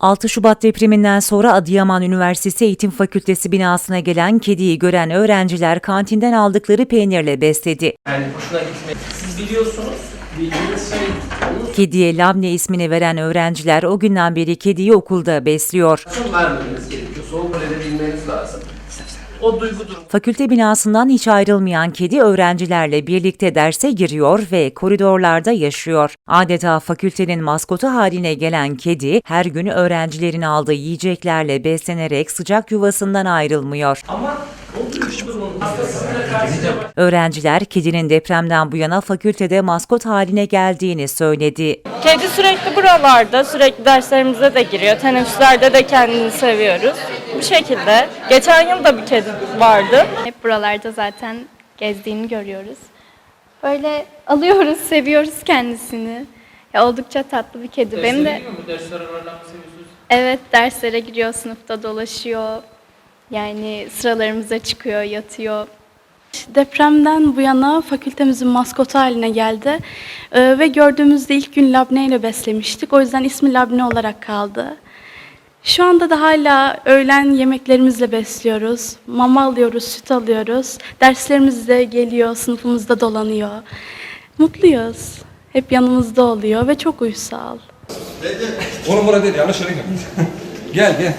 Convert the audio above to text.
6 Şubat depreminden sonra Adıyaman Üniversitesi Eğitim Fakültesi binasına gelen kediyi gören öğrenciler kantinden aldıkları peynirle besledi. Yani hoşuna gitmek. Siz biliyorsunuz. Bildiğiniz şey Kediye Labne ismini veren öğrenciler o günden beri kediyi okulda besliyor. için vermemeniz gerekiyor. Soğuk verebilmeniz lazım. O duygu durumu. Fakülte binasından hiç ayrılmayan kedi öğrencilerle birlikte derse giriyor ve koridorlarda yaşıyor. Adeta fakültenin maskotu haline gelen kedi her gün öğrencilerin aldığı yiyeceklerle beslenerek sıcak yuvasından ayrılmıyor. Ama Öğrenciler kedinin depremden bu yana fakültede maskot haline geldiğini söyledi. Kedi sürekli buralarda, sürekli derslerimize de giriyor. Teneffüslerde de kendini seviyoruz. Bu şekilde. Geçen yıl da bir kedi vardı. Hep buralarda zaten gezdiğini görüyoruz. Böyle alıyoruz, seviyoruz kendisini. Ya oldukça tatlı bir kedi. Benim de Bu dersler aralarında seviyorsunuz. evet derslere giriyor, sınıfta dolaşıyor. Yani sıralarımıza çıkıyor, yatıyor. Depremden bu yana fakültemizin maskotu haline geldi Ee, ve gördüğümüzde ilk gün labne ile beslemiştik. O yüzden ismi labne olarak kaldı. Şu anda da hala öğlen yemeklerimizle besliyoruz. Mama alıyoruz, süt alıyoruz. Derslerimiz de geliyor, sınıfımızda dolanıyor. Mutluyuz. Hep yanımızda oluyor ve çok uysal. Oğlum burada değil yanlış yere gel. gel gel.